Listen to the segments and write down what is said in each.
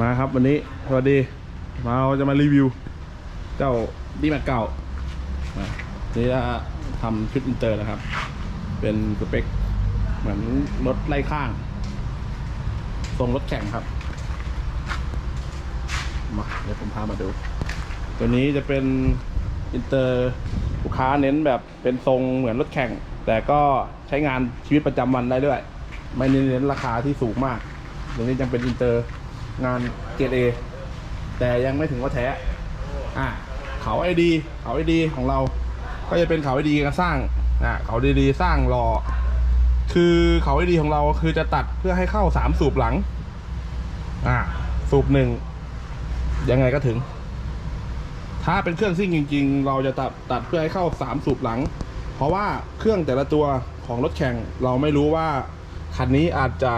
มาครับวันนี้สวัสดีมาเราจะมารีวิว เจ้าดีแม็กเก่ามานี่จะทำชุดอินเตอร์นะครับ เป็นสเปคเหมือนรถไล่ข้างทรงรถแข่งครับมาเดี๋ยวผมพามาดู ตัวนี้จะเป็นอินเตอร์ลูกค้าเน้นแบบเป็นทรงเหมือนรถแข่ง แต่ก็ใช้งานชีวิตประจำวันได้ด้วย ไม่เน้นราคาที่สูงมากตัวนี้ยังเป็นอินเตอร์ งานเกรดเอแต่ยังไม่ถึงว่าแท้อะเขาไอดีเขาไอดีของเรา ก็จะเป็นเขาไอดีการสร้างอะเขาดีๆสร้างรอ คือเขาไอดีของเราคือจะตัดเพื่อให้เข้าสามสูบหลังอะสูบหนึ่งยังไงก็ถึง ถ้าเป็นเครื่องซิ่งจริง ๆ เราจะตัดตัดเพื่อให้เข้าสามสูบหลัง เพราะว่าเครื่องแต่ละตัวของรถแข่งเราไม่รู้ว่าคันนี้อาจจะ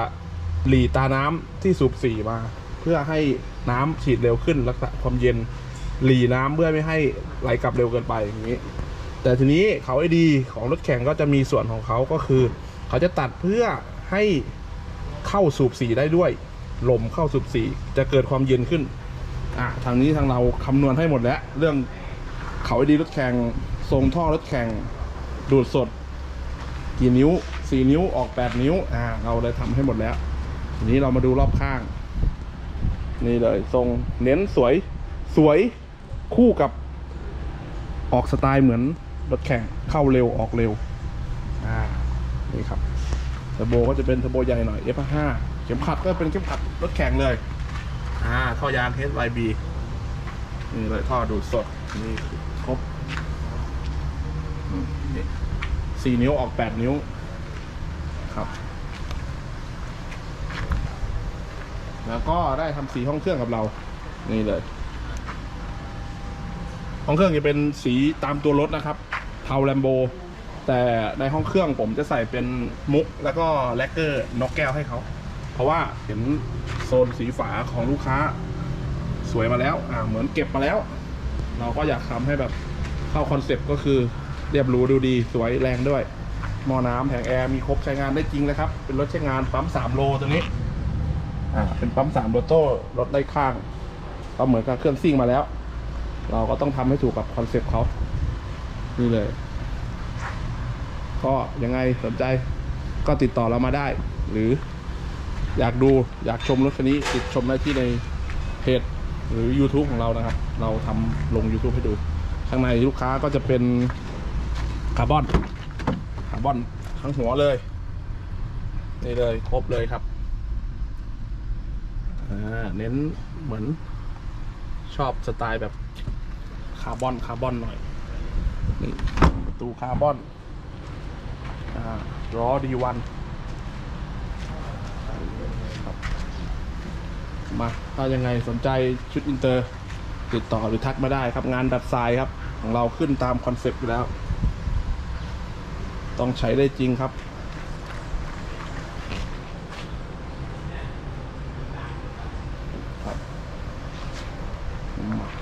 หลีตาน้ำที่สูบสี่มา เพื่อให้น้ำฉีดเร็วขึ้นรักษาความเย็นหลีน้ำเพื่อไม่ให้ไหลกลับเร็วเกินไปอย่างนี้ แต่ทีนี้เขาไอดีของรถแข่งก็จะมีส่วนของเขาก็คือ เขาจะตัดเพื่อให้เข้าสูบสีได้ด้วยลมเข้าสูบสีจะเกิดความเย็นขึ้นอะทางนี้ทางเราคำนวณให้หมดแล้ว เรื่องเขาไอดีรถแข่งทรงท่อรถแข่งดูดสด กี่นิ้วสี่นิ้วออกแปดนิ้วอ่าเราเลยทำให้หมดแล้วทีนี้เรามาดูรอบข้าง นี่เลยทรงเน้นสวยสวยคู่กับออกสไตล์เหมือนรถแข่งเข้าเร็วออกเร็ว อ่า นี่ครับเทอร์โบก็จะเป็นเทอร์โบใหญ่หน่อย F5 เข็มขัดก็เป็นเข็มขัดรถแข่งเลย อ่า ท่อยาง HYB นี่เลยท่อดูดสด นี่ครบสี่นิ้วออกแปดนิ้ว ครับ แล้วก็ได้ทำสีห้องเครื่องกับเรา นี่เลย ห้องเครื่องจะเป็นสีตามตัวรถนะครับเทาแลมโบ แต่ในห้องเครื่องผมจะใส่เป็นมุก แล้วก็แลกเกอร์นกแก้วให้เขา เพราะว่าเห็นโซนสีฝาของลูกค้า สวยมาแล้ว อ่าเหมือนเก็บมาแล้ว เราก็อยากทำให้แบบเข้าคอนเซปต์ก็คือเรียบรู้ดูดีสวยแรงด้วยหม้อน้ำแผงแอร์มีครบใช้งานได้จริงเลยครับ เป็นรถใช้งานปั๊มสามโลตัวนี้ อ่าเป็นปั๊มสามโลโต้รถได้ข้างก็เหมือนกับเครื่องซิ่งมาแล้ว เราก็ต้องทำให้ถูกกับคอนเซ็ปต์เขานี่เลย ก็ยังไงสนใจก็ติดต่อเรามาได้ หรืออยากดูอยากชมรถคันนี้ ติดชมได้ที่ในเพจหรือ YouTube ของเรานะครับ เราทำลง YouTube ให้ดู ข้างในลูกค้าก็จะเป็นคาร์บอนคาร์บอนทั้งหัวเลย นี่เลยครบเลยครับ เน้นเหมือนชอบสไตล์แบบคาร์บอนคาร์บอนหน่อย นี่ตูคาร์บอนอ่าล้อดีวันมา ถ้ายังไงสนใจชุดอินเตอร์ ติดต่อหรือทักมาได้ครับงานดัดทรายครับ ของเราขึ้นตามคอนเซปต์อยู่แล้ว ต้องใช้ได้จริงครับ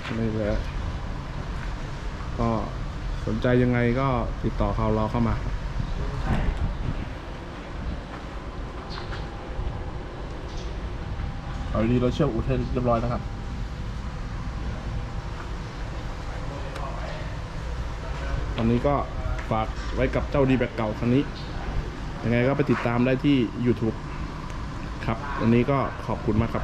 มาเลยเลยก็สนใจยังไงก็ติดต่อเขาเราเข้ามาครับเอาดีเราเชื่อมอุเทนเรียบร้อยแล้วครับตอนนี้ก็ฝากไว้กับเจ้าดีแบบเก่าคันนี้ ยังไงก็ไปติดตามได้ที่ YouTube ครับวันนี้ก็ขอบคุณมากครับ